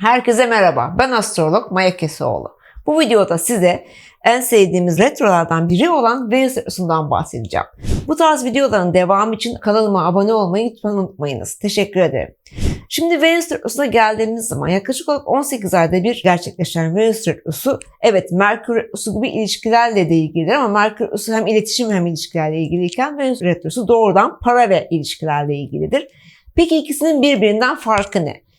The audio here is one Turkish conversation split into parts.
Herkese merhaba. Ben astrolog Maya Keseoğlu. Bu videoda size en sevdiğimiz retrolardan biri olan Venüs Retrosu'ndan bahsedeceğim. Bu tarz videoların devamı için kanalıma abone olmayı lütfen unutmayınız. Teşekkür ederim. Şimdi Venüs Retrosu'na geldiğimiz zaman yaklaşık olarak 18 ayda bir gerçekleşen Venüs Retrosu evet Merkür Retrosu gibi ilişkilerle de ilgilidir ama Merkür Retrosu hem iletişim hem ilişkilerle ilgiliyken Venüs Retrosu doğrudan para ve ilişkilerle ilgilidir. Peki ikisinin birbirinden farkı ne?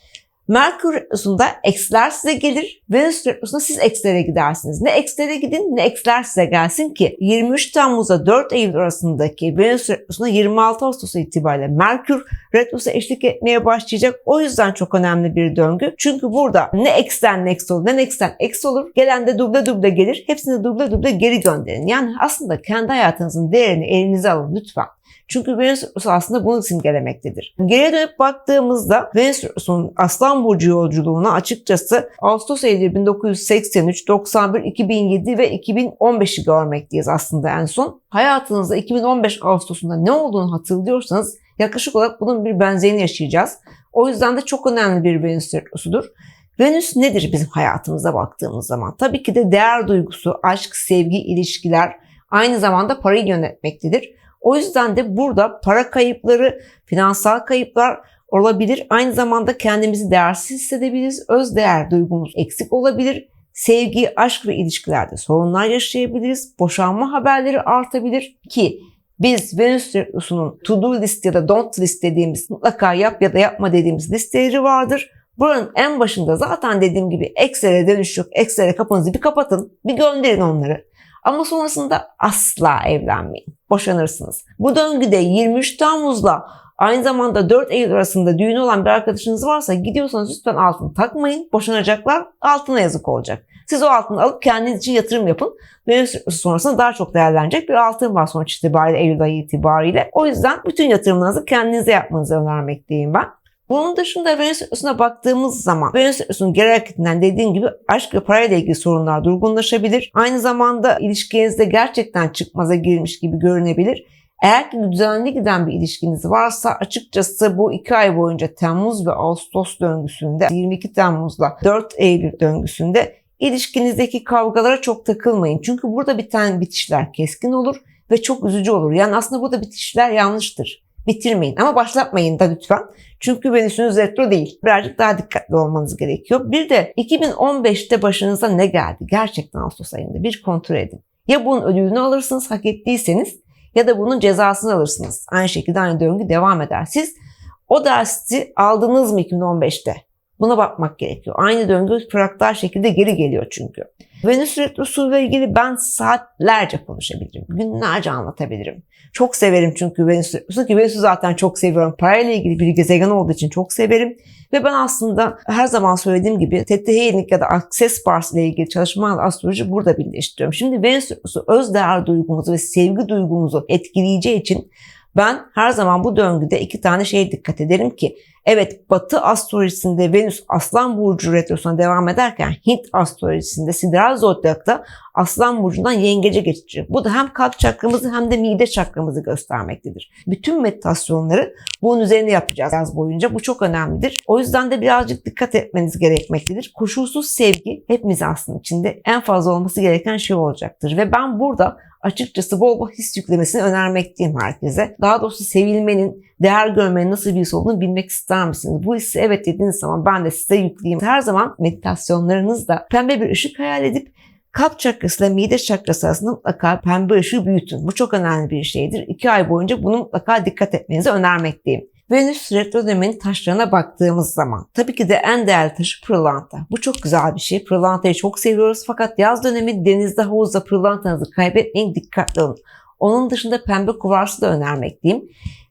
Merkür retrosunda eksiler size gelir. Venüs retrosunda siz eksilere gidersiniz. Ne eksilere gidin ne eksiler size gelsin ki 23 Temmuz'da 4 Eylül arasındaki Venüs retrosunda 26 Ağustos itibariyle Merkür retrosu eşlik etmeye başlayacak. O yüzden çok önemli bir döngü. Çünkü burada ne eksiden ne eksi olur ne eksiden eksi olur. Gelen de duble duble gelir. Hepsini duble duble geri gönderin. Yani aslında kendi hayatınızın değerini elinize alın lütfen. Çünkü Venüs aslında bunu simgelemektedir. Geriye dönüp baktığımızda Venüs Retrosu'nun Aslan Burcu yolculuğuna açıkçası Ağustos Eylül 1983, 91, 2007 ve 2015'i görmekteyiz aslında en son. Hayatınızda 2015 Ağustos'unda ne olduğunu hatırlıyorsanız yaklaşık olarak bunun bir benzerini yaşayacağız. O yüzden de çok önemli bir Venüs Retrosu'dur. Venüs nedir bizim hayatımıza baktığımız zaman? Tabii ki de değer duygusu, aşk, sevgi, ilişkiler aynı zamanda parayı yönetmektedir. O yüzden de burada para kayıpları, finansal kayıplar olabilir. Aynı zamanda kendimizi değersiz hissedebiliriz. Öz değer duygumuz eksik olabilir. Sevgi, aşk ve ilişkilerde sorunlar yaşayabiliriz. Boşanma haberleri artabilir ki biz Venüs Retrosu'nun to do list ya da don't list dediğimiz mutlaka yap ya da yapma dediğimiz listeleri vardır. Buranın en başında zaten dediğim gibi eksere dönüş yok. Eksere kapınızı bir kapatın, bir gönderin onları. Ama sonrasında asla evlenmeyin. Boşanırsınız. Bu döngüde 23 Temmuz'la aynı zamanda 4 Eylül arasında düğün olan bir arkadaşınız varsa gidiyorsanız lütfen altın takmayın. Boşanacaklar altına yazık olacak. Siz o altını alıp kendiniz için yatırım yapın. Ve sonrasında daha çok değerlenecek bir altın var sonuç itibariyle Eylül ayı itibariyle. O yüzden bütün yatırımlarınızı kendinize yapmanızı önermekteyim ben. Bunun dışında Venüs Retrosu'na baktığımız zaman Venüs Retrosu'nun geri hareketinden dediğim gibi aşk ve parayla ilgili sorunlar durgunlaşabilir. Aynı zamanda ilişkinizde gerçekten çıkmaza girmiş gibi görünebilir. Eğer ki düzenli giden bir ilişkiniz varsa açıkçası bu iki ay boyunca Temmuz ve Ağustos döngüsünde 22 Temmuz'la 4 Eylül döngüsünde ilişkinizdeki kavgalara çok takılmayın. Çünkü burada biten bitişler keskin olur ve çok üzücü olur. Yani aslında burada bitişler yanlıştır bitirmeyin. Ama başlatmayın da lütfen. Çünkü Venüs'ünüz retro değil. Birazcık daha dikkatli olmanız gerekiyor. Bir de 2015'te başınıza ne geldi? Gerçekten Ağustos ayında bir kontrol edin. Ya bunun ödülünü alırsınız hak ettiyseniz ya da bunun cezasını alırsınız. Aynı şekilde aynı döngü devam eder. Siz o dersi aldınız mı 2015'te? Buna bakmak gerekiyor. Aynı döngü fraktal şekilde geri geliyor çünkü. Venüs Retrosu ile ilgili ben saatlerce konuşabilirim. Günlerce anlatabilirim. Çok severim çünkü Venüs Retrosu ki Venüs'ü zaten çok seviyorum. Parayla ilgili bir gezegen olduğu için çok severim. Ve ben aslında her zaman söylediğim gibi TTH ya da Access Bars ile ilgili çalışmalarla astroloji burada birleştiriyorum. Şimdi Venüs Retrosu öz değer duygumuzu ve sevgi duygumuzu etkileyeceği için ben her zaman bu döngüde iki tane şeye dikkat ederim ki evet Batı astrolojisinde Venüs Aslan Burcu retrosuna devam ederken Hint astrolojisinde Sideral Zodyak'ta Aslan Burcu'ndan Yengece geçecek. Bu da hem kalp çakramızı hem de mide çakramızı göstermektedir. Bütün meditasyonları bunun üzerine yapacağız yaz boyunca. Bu çok önemlidir. O yüzden de birazcık dikkat etmeniz gerekmektedir. Koşulsuz sevgi hepimiz aslında içinde en fazla olması gereken şey olacaktır. Ve ben burada açıkçası bol bol his yüklemesini önermekteyim herkese. Daha doğrusu sevilmenin, değer görmenin nasıl bir his olduğunu bilmek ister misiniz? Bu hissi evet dediğiniz zaman ben de size yükleyeyim. Her zaman meditasyonlarınızda pembe bir ışık hayal edip kalp çakrası ile mide çakrası arasında mutlaka pembe ışığı büyütün. Bu çok önemli bir şeydir. İki ay boyunca bunu mutlaka dikkat etmenizi önermekteyim. Venüs retro dönemin taşlarına baktığımız zaman tabii ki de en değerli taşı pırlanta. Bu çok güzel bir şey. Pırlantayı çok seviyoruz fakat yaz dönemi denizde havuzda pırlantanızı kaybetmeyin dikkatli olun. Onun dışında pembe kuvarsı da önermekteyim.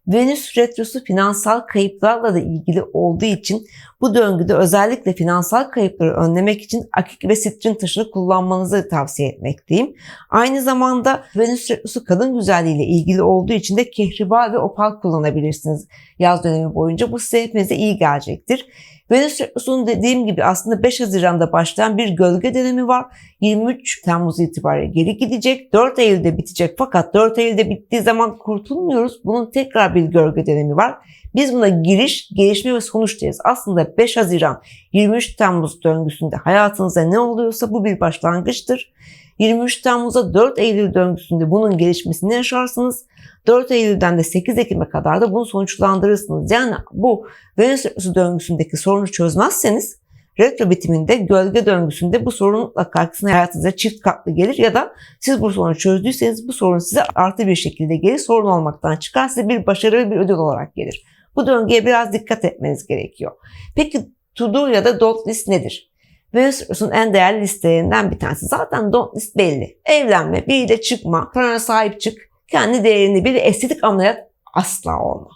Venüs retrosu finansal kayıplarla da ilgili olduğu için bu döngüde özellikle finansal kayıpları önlemek için akik ve sitrin taşını kullanmanızı tavsiye etmekteyim. Aynı zamanda Venüs retrosu kadın güzelliğiyle ilgili olduğu için de kehribar ve opal kullanabilirsiniz yaz dönemi boyunca. Bu size hepinize iyi gelecektir. Venüs Retrosu'nun dediğim gibi aslında 5 Haziran'da başlayan bir gölge dönemi var. 23 Temmuz itibariyle geri gidecek. 4 Eylül'de bitecek fakat 4 Eylül'de bittiği zaman kurtulmuyoruz. Bunun tekrar bir gölge dönemi var. Biz buna giriş, gelişme ve sonuç deriz. Aslında 5 Haziran 23 Temmuz döngüsünde hayatınızda ne oluyorsa bu bir başlangıçtır. 23 Temmuz'a 4 Eylül döngüsünde bunun gelişmesini yaşarsınız. 4 Eylül'den de 8 Ekim'e kadar da bunu sonuçlandırırsınız. Yani bu Venüs Retrosu döngüsündeki sorunu çözmezseniz retro bitiminde gölge döngüsünde bu sorun mutlaka hayatınıza çift katlı gelir ya da siz bu sorunu çözdüyseniz bu sorun size artı bir şekilde gelir. Sorun olmaktan çıkar size bir başarı ve bir ödül olarak gelir. Bu döngüye biraz dikkat etmeniz gerekiyor. Peki to do ya da don't list nedir? Venüs Retrosu'nun en değerli listelerinden bir tanesi. Zaten don't list belli. Evlenme, biriyle çıkma, parana sahip çık, kendi değerini bir estetik ameliyat asla olma.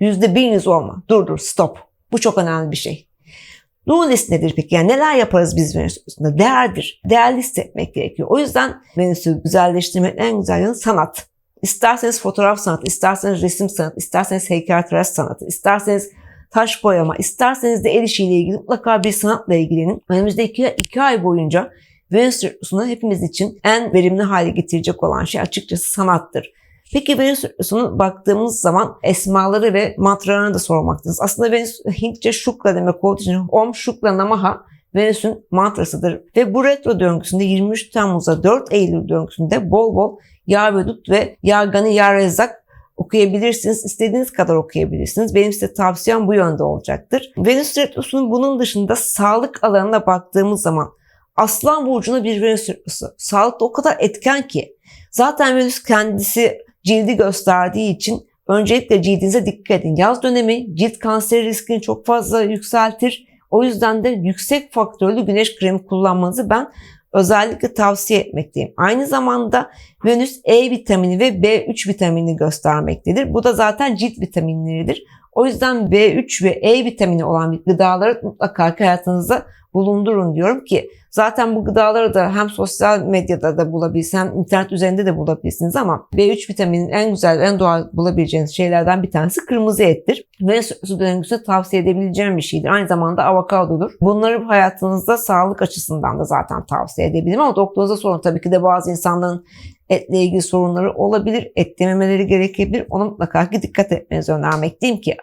Yüzde bin yüz olma. Dur dur stop. Bu çok önemli bir şey. Do list nedir peki? Yani neler yaparız biz Venüs üstünde? Değerdir. Değerli hissetmek gerekiyor. O yüzden Venüs'ü güzelleştirmenin en güzel yanı sanat. İsterseniz fotoğraf sanatı, isterseniz resim sanatı, isterseniz heykeltıraş sanatı, isterseniz taş boyama, isterseniz de el işiyle ilgili mutlaka bir sanatla ilgilenin. Önümüzdeki iki ay boyunca Venüs Retrosu'nu hepimiz için en verimli hale getirecek olan şey açıkçası sanattır. Peki Venüs Retrosu'na baktığımız zaman esmaları ve mantralarını da sormaktayız. Aslında Venüs Hintçe şukla demek olduğu için Om Şukla Namaha Venüs'ün mantrasıdır. Ve bu retro döngüsünde 23 Temmuz'a 4 Eylül döngüsünde bol bol Ya Vedut ve Ya Gani Ya Rezzak okuyabilirsiniz. İstediğiniz kadar okuyabilirsiniz. Benim size tavsiyem bu yönde olacaktır. Venüs Retrosu'nun bunun dışında sağlık alanına baktığımız zaman Aslan burcuna bir Venüs retrosu. Sağlıkta o kadar etken ki. Zaten Venüs kendisi cildi gösterdiği için öncelikle cildinize dikkat edin. Yaz dönemi cilt kanseri riskini çok fazla yükseltir. O yüzden de yüksek faktörlü güneş kremi kullanmanızı ben özellikle tavsiye etmekteyim. Aynı zamanda Venüs E vitamini ve B3 vitamini göstermektedir. Bu da zaten cilt vitaminleridir. O yüzden B3 ve E vitamini olan gıdaları mutlaka hayatınızda bulundurun diyorum ki zaten bu gıdaları da hem sosyal medyada da bulabilirsiniz hem internet üzerinde de bulabilirsiniz ama B3 vitaminin en güzel en doğal bulabileceğiniz şeylerden bir tanesi kırmızı ettir. Ve su döngüsü tavsiye edebileceğim bir şeydir. Aynı zamanda avokadodur. Bunları hayatınızda sağlık açısından da zaten tavsiye edebilirim ama doktorunuza sorun. Tabii ki de bazı insanların etle ilgili sorunları olabilir. Et yememeleri gerekebilir. Ona mutlaka dikkat etmenizi önermekteyim ki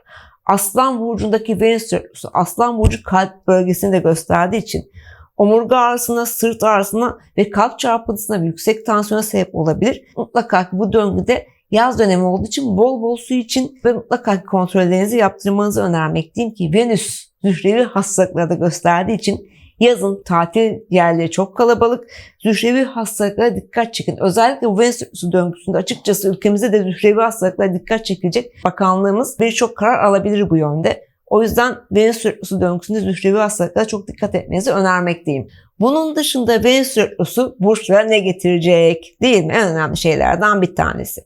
Aslan burcundaki Venüs retrosu Aslan burcu kalp bölgesini de gösterdiği için omurga ağrısına, sırt ağrısına ve kalp çarpıntısına ve yüksek tansiyona sebep olabilir. Mutlaka ki bu döngüde yaz dönemi olduğu için bol bol su için ve mutlaka ki kontrollerinizi yaptırmanızı önermekteyim ki Venüs zührevi hastalıkları da gösterdiği için Yazın tatil yerleri çok kalabalık. Zührevi hastalıklara dikkat çekin. Özellikle bu Venüs döngüsünde açıkçası ülkemizde de zührevi hastalıklara dikkat çekilecek bakanlığımız birçok karar alabilir bu yönde. O yüzden Venüs su döngüsünde zührevi hastalıklara çok dikkat etmenizi önermekteyim. Bunun dışında Venüs retrosu burçlara ne getirecek değil mi? En önemli şeylerden bir tanesi.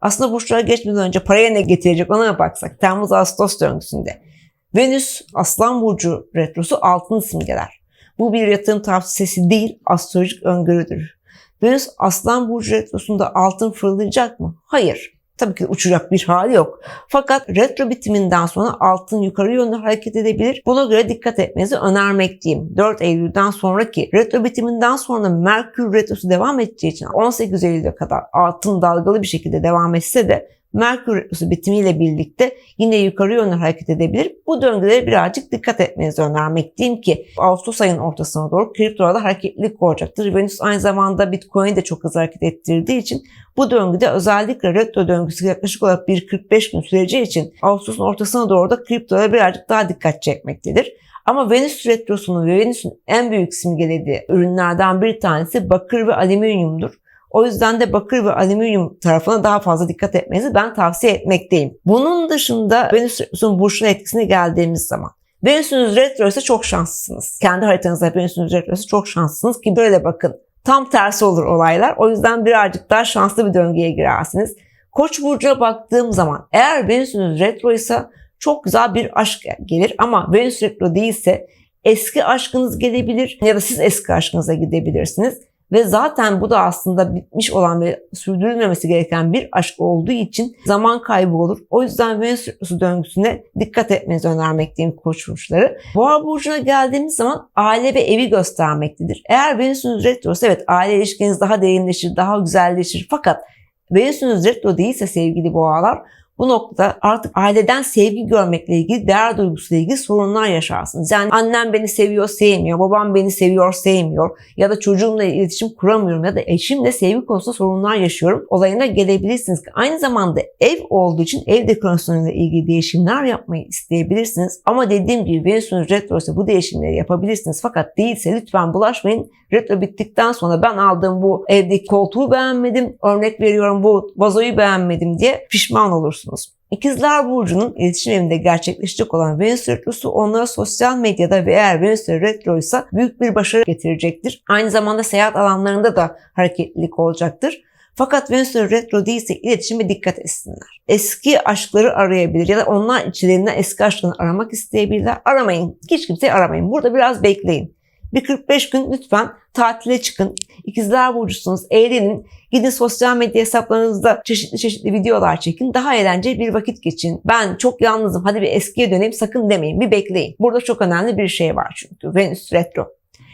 Aslında burçlara geçmeden önce paraya ne getirecek ona baksak. Temmuz-Ağustos döngüsünde. Venüs Aslan Burcu retrosu altın simgeler. Bu bir yatırım tavsiyesi değil, astrolojik öngörüdür. Venüs Aslan Burcu retrosunda altın fırlayacak mı? Hayır. Tabii ki uçacak bir hali yok. Fakat retro bitiminden sonra altın yukarı yönde hareket edebilir. Buna göre dikkat etmenizi önermekteyim. 4 Eylül'den sonraki retro bitiminden sonra Merkür retrosu devam edeceği için 18 Eylül'e kadar altın dalgalı bir şekilde devam etse de Merkür bitimiyle birlikte yine yukarı yönlü hareket edebilir. Bu döngülere birazcık dikkat etmenizi önermekteyim ki Ağustos ayının ortasına doğru kriptolarda hareketlilik olacaktır. Venüs aynı zamanda Bitcoin'i de çok hızlı hareket ettirdiği için bu döngüde özellikle retro döngüsü yaklaşık olarak 1-45 gün süreceği için Ağustos'un ortasına doğru da kriptolara birazcık daha dikkat çekmektedir. Ama Venüs retrosunun ve Venüs'ün en büyük simgelediği ürünlerden bir tanesi bakır ve alüminyumdur. O yüzden de bakır ve alüminyum tarafına daha fazla dikkat etmenizi ben tavsiye etmekteyim. Bunun dışında Venüs'ün burçlu etkisine geldiğimiz zaman Venüs'ünüz retro ise çok şanslısınız. Kendi haritanızda Venüs'ünüz retro ise çok şanslısınız ki böyle bakın. Tam tersi olur olaylar. O yüzden birazcık daha şanslı bir döngüye girersiniz. Koç burcuna baktığım zaman eğer Venüs'ünüz retro ise çok güzel bir aşk gelir ama Venüs retro değilse eski aşkınız gelebilir ya da siz eski aşkınıza gidebilirsiniz Ve zaten bu da aslında bitmiş olan ve sürdürülmemesi gereken bir aşk olduğu için zaman kaybı olur. O yüzden Venüs döngüsüne dikkat etmenizi önermekteyim koç burçları. Boğa burcuna geldiğimiz zaman aile ve evi göstermektedir. Eğer Venüs'ünüz retrosu evet aile ilişkiniz daha derinleşir, daha güzelleşir. Fakat Venüs'ünüz retro değilse sevgili boğalar bu noktada artık aileden sevgi görmekle ilgili, değer duygusuyla ilgili sorunlar yaşarsınız. Yani annem beni seviyor, sevmiyor, babam beni seviyor, sevmiyor ya da çocuğumla iletişim kuramıyorum ya da eşimle sevgi konusunda sorunlar yaşıyorum olayına gelebilirsiniz. Aynı zamanda ev olduğu için ev dekorasyonuyla ilgili değişimler yapmayı isteyebilirsiniz. Ama dediğim gibi Venüs'ün retro ise bu değişimleri yapabilirsiniz. Fakat değilse lütfen bulaşmayın. Retro bittikten sonra ben aldığım bu evdeki koltuğu beğenmedim, örnek veriyorum bu vazoyu beğenmedim diye pişman olursunuz. İkizler Burcu'nun iletişim evinde gerçekleşecek olan Venüs Retrosu onlara sosyal medyada ve eğer Venüs Retroysa büyük bir başarı getirecektir. Aynı zamanda seyahat alanlarında da hareketlilik olacaktır. Fakat Venüs Retro değilse iletişime dikkat etsinler. Eski aşkları arayabilir ya da onlar içlerinden eski aşkını aramak isteyebilirler. Aramayın. Hiç kimseyi aramayın. Burada biraz bekleyin. Bir 45 gün lütfen tatile çıkın. İkizler Burcusunuz. Eğlenin. Gidin sosyal medya hesaplarınızda çeşitli çeşitli videolar çekin. Daha eğlenceli bir vakit geçin. Ben çok yalnızım. Hadi bir eskiye döneyim. Sakın demeyin. Bir bekleyin. Burada çok önemli bir şey var çünkü. Venüs Retro.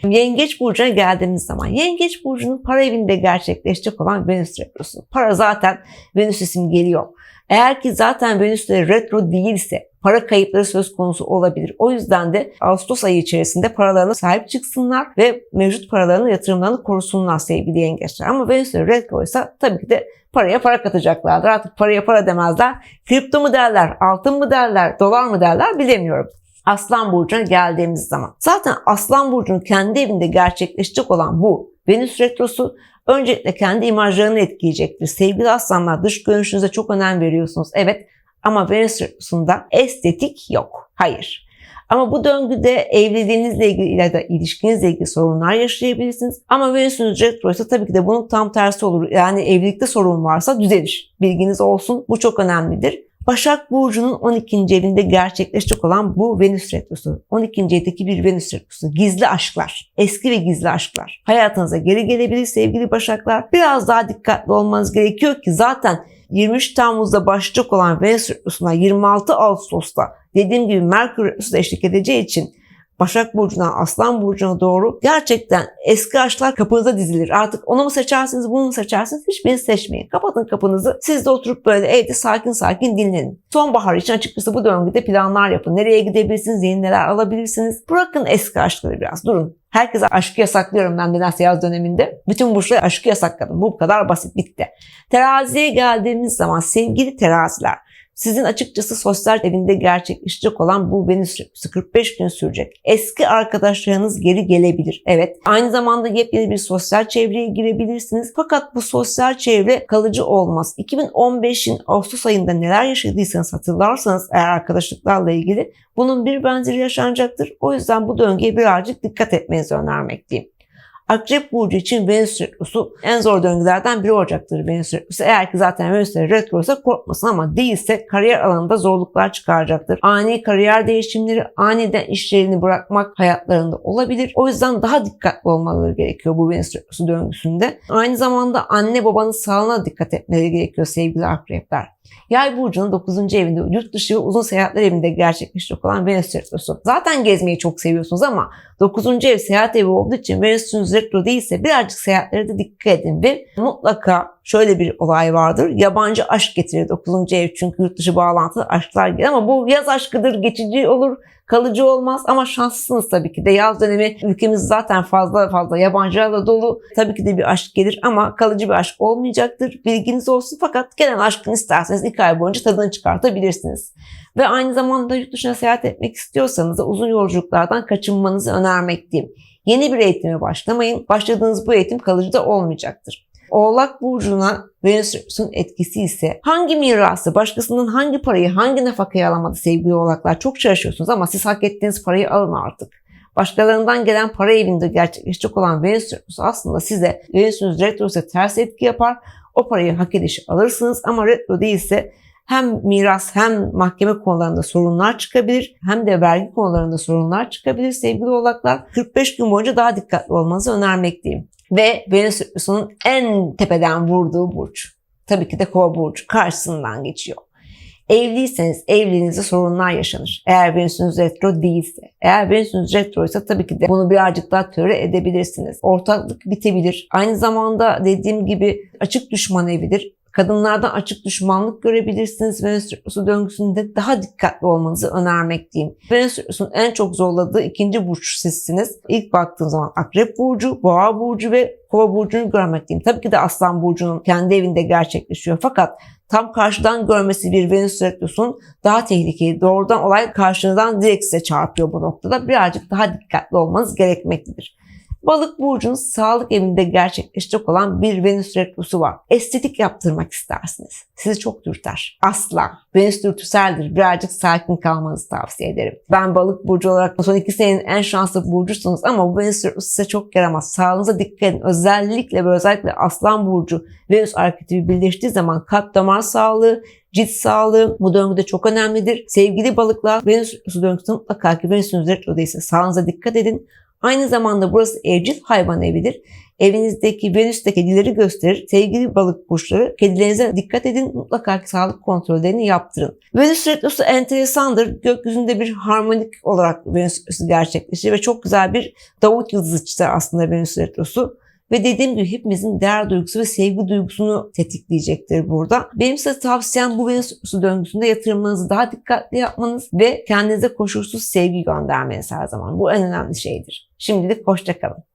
Yengeç burcuna geldiğimiz zaman Yengeç burcunun para evinde gerçekleşecek olan Venüs retrosu. Para zaten Venüs isim geliyor. Eğer ki zaten Venüs'te retro değilse para kayıpları söz konusu olabilir. O yüzden de Ağustos ayı içerisinde paralarına sahip çıksınlar ve mevcut paralarını yatırımlarını korusunlar sevgili yengeçler. Ama Venüs'te retro ise tabii ki de paraya para katacaklardır. Artık paraya para demezler. Kripto mu derler, altın mı derler, dolar mı derler bilemiyorum. Aslan Burcu'na geldiğimiz zaman. Zaten Aslan Burcu'nun kendi evinde gerçekleşecek olan bu Venüs Retrosu öncelikle kendi imajlarını etkileyecektir. Sevgili aslanlar dış görünüşünüze çok önem veriyorsunuz. Evet ama Venüs Retrosu'nda estetik yok. Hayır. Ama bu döngüde evliliğinizle ilgili ya da ilişkinizle ilgili sorunlar yaşayabilirsiniz. Ama Venüs'ün retro ise tabii ki de bunun tam tersi olur. Yani evlilikte sorun varsa düzelir. Bilginiz olsun. Bu çok önemlidir. Başak Burcu'nun 12. evinde gerçekleşecek olan bu Venüs Retrosu. 12. evdeki bir Venüs Retrosu. Gizli aşklar. Eski ve gizli aşklar. Hayatınıza geri gelebilir sevgili Başaklar. Biraz daha dikkatli olmanız gerekiyor ki zaten 23 Temmuz'da başlayacak olan Venüs Retrosu'na 26 Ağustos'ta dediğim gibi Merkür Retrosu eşlik edeceği için Başak Burcu'ndan Aslan Burcu'na doğru gerçekten eski aşklar kapınıza dizilir. Artık onu mu seçersiniz, bunu mu seçersiniz hiçbirini seçmeyin. Kapatın kapınızı. Siz de oturup böyle evde sakin sakin dinlenin. Sonbahar için açıkçası bu döngüde planlar yapın. Nereye gidebilirsiniz, yeni neler alabilirsiniz. Bırakın eski aşkları biraz, durun. Herkese aşkı yasaklıyorum ben nedense yaz döneminde. Bütün burçlara aşkı yasakladım. Bu kadar basit bitti. Teraziye geldiğimiz zaman sevgili teraziler sizin açıkçası sosyal evinde gerçekleşecek olan bu Venüs 45 gün sürecek. Eski arkadaşlarınız geri gelebilir. Evet. Aynı zamanda yepyeni bir sosyal çevreye girebilirsiniz. Fakat bu sosyal çevre kalıcı olmaz. 2015'in Ağustos ayında neler yaşadıysanız hatırlarsanız eğer arkadaşlıklarla ilgili bunun bir benzeri yaşanacaktır. O yüzden bu döngüye birazcık dikkat etmenizi önermekteyim. Akrep Burcu için Venüs Retrosu en zor döngülerden biri olacaktır Venüs Retrosu. Eğer ki zaten Venüs Retro ise korkmasın ama değilse kariyer alanında zorluklar çıkaracaktır. Ani kariyer değişimleri, aniden işlerini bırakmak hayatlarında olabilir. O yüzden daha dikkatli olmaları gerekiyor bu Venüs Retrosu döngüsünde. Aynı zamanda anne babanın sağlığına dikkat etmeleri gerekiyor sevgili akrepler. Yay burcunun 9. evinde yurt dışı ve uzun seyahatler evinde gerçekleşecek olan Venüs retrosu. Zaten gezmeyi çok seviyorsunuz ama 9. ev seyahat evi olduğu için Venüs'ün retro değilse birazcık seyahatlere de dikkat edin ve mutlaka şöyle bir olay vardır. Yabancı aşk getirir 9. ev çünkü yurt dışı bağlantılı aşklar gelir ama bu yaz aşkıdır, geçici olur, kalıcı olmaz ama şanslısınız tabii ki de. Yaz dönemi ülkemiz zaten fazla fazla yabancılarla dolu. Tabii ki de bir aşk gelir ama kalıcı bir aşk olmayacaktır. Bilginiz olsun fakat gelen aşkın isterseniz 2 ay boyunca tadını çıkartabilirsiniz. Ve aynı zamanda yurt dışına seyahat etmek istiyorsanız da uzun yolculuklardan kaçınmanızı önermekteyim. Yeni bir eğitime başlamayın. Başladığınız bu eğitim kalıcı da olmayacaktır. Oğlak Burcu'na Venüs'ün etkisi ise hangi mirası, başkasının hangi parayı, hangi nafakayı alamadı sevgili oğlaklar çok şaşıyorsunuz ama siz hak ettiğiniz parayı alın artık. Başkalarından gelen para evinde gerçekleşecek olan Venüs aslında size Venüs'ün retrosu ters etki yapar. O parayı hak ediş alırsınız ama retro değilse hem miras hem mahkeme konularında sorunlar çıkabilir hem de vergi konularında sorunlar çıkabilir sevgili oğlaklar. 45 gün boyunca daha dikkatli olmanızı önermekteyim. Ve Venüs Retrosu'nun en tepeden vurduğu burç. Tabii ki de Kova burcu karşısından geçiyor. Evliyseniz evliliğinizde sorunlar yaşanır. Eğer Venüs'ünüz retro değilse. Eğer Venüs'ünüz retro ise tabii ki de bunu birazcık daha töre edebilirsiniz. Ortaklık bitebilir. Aynı zamanda dediğim gibi açık düşman evidir. Kadınlardan açık düşmanlık görebilirsiniz. Venüs Retrosu döngüsünde daha dikkatli olmanızı önermekteyim. Venüs Retrosu'nun en çok zorladığı ikinci burç sizsiniz. İlk baktığım zaman Akrep Burcu, Boğa Burcu ve Kova Burcu'nu görmekteyim. Tabii ki de Aslan Burcu'nun kendi evinde gerçekleşiyor. Fakat tam karşıdan görmesi bir Venüs Retrosu'nun daha tehlikeli. Doğrudan olay karşınızdan direkt size çarpıyor bu noktada. Birazcık daha dikkatli olmanız gerekmektedir. Balık burcunun sağlık evinde gerçekleşecek olan bir Venüs retrosu var. Estetik yaptırmak istersiniz. Sizi çok dürter. Asla. Venüs dürtüseldir. Birazcık sakin kalmanızı tavsiye ederim. Ben balık burcu olarak son iki senenin en şanslı burcusunuz ama bu Venüs retrosu size çok yaramaz. Sağlığınıza dikkat edin. Özellikle ve özellikle Aslan burcu Venüs arketipi birleştiği zaman kalp damar sağlığı, cilt sağlığı bu döngüde çok önemlidir. Sevgili balıklar Venüs retrosu döngüsünde mutlaka ki Venüs'ünüz retro değilse sağlığınıza dikkat edin. Aynı zamanda burası evcil hayvan evidir. Evinizdeki Venüs'te kedileri gösterir. Sevgili balık burçları kedilerinize dikkat edin. Mutlaka sağlık kontrollerini yaptırın. Venüs retrosu enteresandır. Gökyüzünde bir harmonik olarak Venüs retrosu gerçekleşir ve çok güzel bir Davut yıldızı çizer aslında Venüs retrosu. Ve dediğim gibi hepimizin değer duygusu ve sevgi duygusunu tetikleyecektir burada. Benim size tavsiyem bu Venüs döngüsünde yatırımlarınızı daha dikkatli yapmanız ve kendinize koşulsuz sevgi göndermeniz her zaman. Bu en önemli şeydir. Şimdilik hoşçakalın.